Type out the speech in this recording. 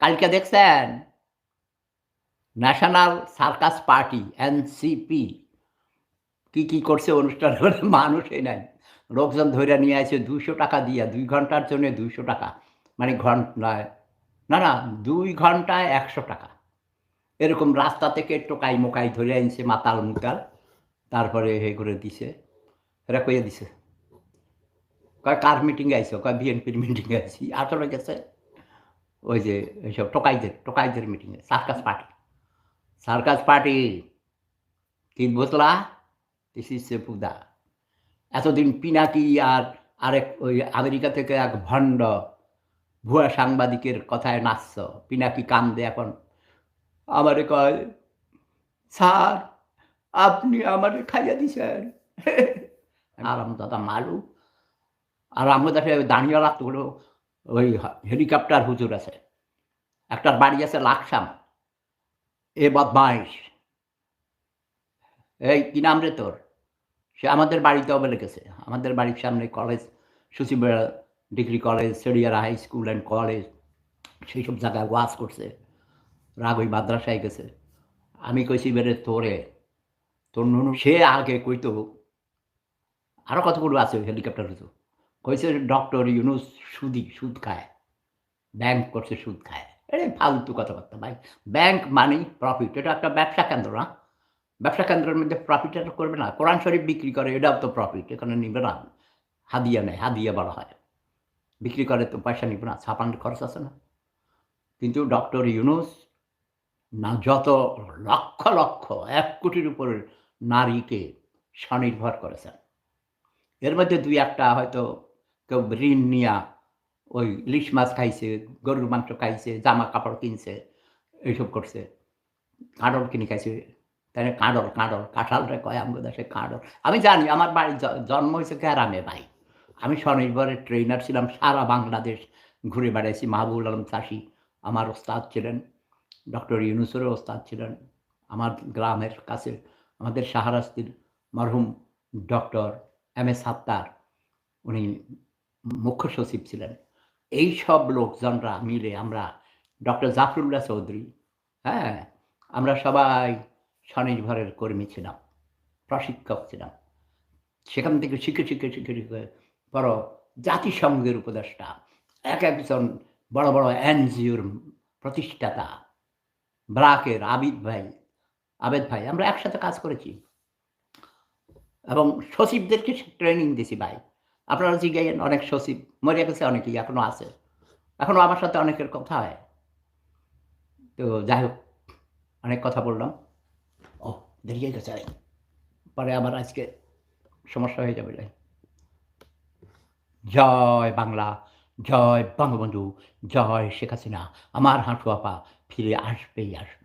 কালকে দেখছেন? National circus party NCP কি কি করছে অনুষ্ঠান করে মানুষই নাই। লোকজন ধরে নিয়ে আসে দুইশো টাকা দিয়া, দুই ঘণ্টার জন্য দুইশো টাকা। মানে ঘন্টায়, না না, দুই ঘন্টায় একশো টাকা। এরকম রাস্তা থেকে টোকাই মোকাই ধরে আনছে মাতাল মুতাল। তারপরে হে করে দিছে। এরা কইয়ে দিছে। কয়, কার মিটিং আইছো? কয় বিএনপির মিটিং আইছি। আসলে গেছে। ওই যে এইসব টোকাইদের টোকাইদের মিটিংয়ে সার্কাস পার্টি। সার্কাস পার্টি বুঝলা দিস ইজ সেপুদা এতদিন পিনাকি আর আরেক ওই আমেরিকা থেকে এক ভণ্ড ভুয়া সাংবাদিকের কথায় নাচছ, পিনাকি কান্দে এখন। আমারে কয়, স্যার, আপনি আমারে খাইয়া দিছেন। আরাম দাদা মালু আর আমাদের কাছে দাঁড়িয়ে রাখতে ওই হেলিকপ্টার হুজুর আছে। একটার বাড়ি আছে লাকসাম। এ বদমাইশ। এই, কি নাম রে তোর? সে আমাদের বাড়িতেও বলে গেছে। আমাদের বাড়ির সামনে college Suchibera degree college Seriyara high school and college সেই সব জায়গায় ওয়াজ করছে। রাগই মাদ্রাসায় গেছে। আমি কইছি বেরে তোরে, তোর নুনু সে আগে কইতো আরও কতগুলো আছে হেলিকপ্টার হতো কইছে, ডক্টর ইউনুস সুদি, সুদ খায়। ব্যাংক করছে, সুদ খায়। আরে, ফালতু কথাবার্তা ভাই। ব্যাংক মানি প্রফিট এটা একটা ব্যবসা কেন্দ্র না। ব্যবসা কেন্দ্রের মধ্যে প্রফিট এটা করবে না। কোরআন শরীফ বিক্রি করে, এটাও তো প্রফিট এখানে নিবে না। হাদিয়া নেয়, হাদিয়া বলা হয়। বিক্রি করে তো পয়সা নিবে না ছাপান খরচ আছে না। কিন্তু ডক্টর ইউনুস না যত লক্ষ লক্ষ, এক কোটির উপরের নারীকে স্বনির্ভর করেছেন। এর মধ্যে দুই একটা হয়তো কেউ ঋণ নিয়া ওই ইলিশ মাছ খাইছে, গরুর মাংস খাইছে, জামা কাপড় কিনছে, এইসব করছে। কাঁড়ল কিনে খাইছে। তাই কাঁড়ল কাঁড়ল। কাঁঠালটা কয় আমাদের দেশে কাঁড়ল। আমি জানি, আমার বাড়ি জন্ম হয়েছে গ্রামে ভাই। আমি স্বনির্ভরের ট্রেনার ছিলাম সারা বাংলাদেশ ঘুরে বেড়াইছি মাহবুল আলম চাষি। আমার ওস্তাদ ছিলেন, ডক্টর ইউনুসেরও ওস্তাদ ছিলেন। আমার গ্রামের কাছে, আমাদের সাহারাস্তির মরহুম ডক্টর এম এস সাত্তার উনি মুখ্য সচিব ছিলেন। এই সব লোকজনরা মিলে আমরা ডক্টর জাফরুল্লাহ চৌধুরী হ্যাঁ আমরা সবাই স্বনির্ভরের কর্মী ছিলাম, প্রশিক্ষক ছিলাম। সেখান থেকে শিখে শিখে শিখে শিখে বড় জাতিসংঘের উপদেষ্টা, এক একজন বড় বড় এনজিওর প্রতিষ্ঠাতা, ব্রাকের আবিদ ভাই, আবেদ ভাই, আমরা একসাথে কাজ করেছি। এবং সচিবদেরকে ট্রেনিং দিছি ভাই। আপনারা জিজ্ঞাসেন অনেক সচিব, মরে গেছে অনেকেই, এখনও আছে। এখনও আমার সাথে অনেকের কথা হয়। তো যাই হোক, অনেক কথা বললাম। ও, দেরি হয়ে গেছে পরে আবার আজকে সমস্যা হয়ে যাবে জয় বাংলা, জয় বঙ্গবন্ধু, জয় শেখ হাসিনা। আমার হাঁটু আপা ফিরে আসবেই আসবে।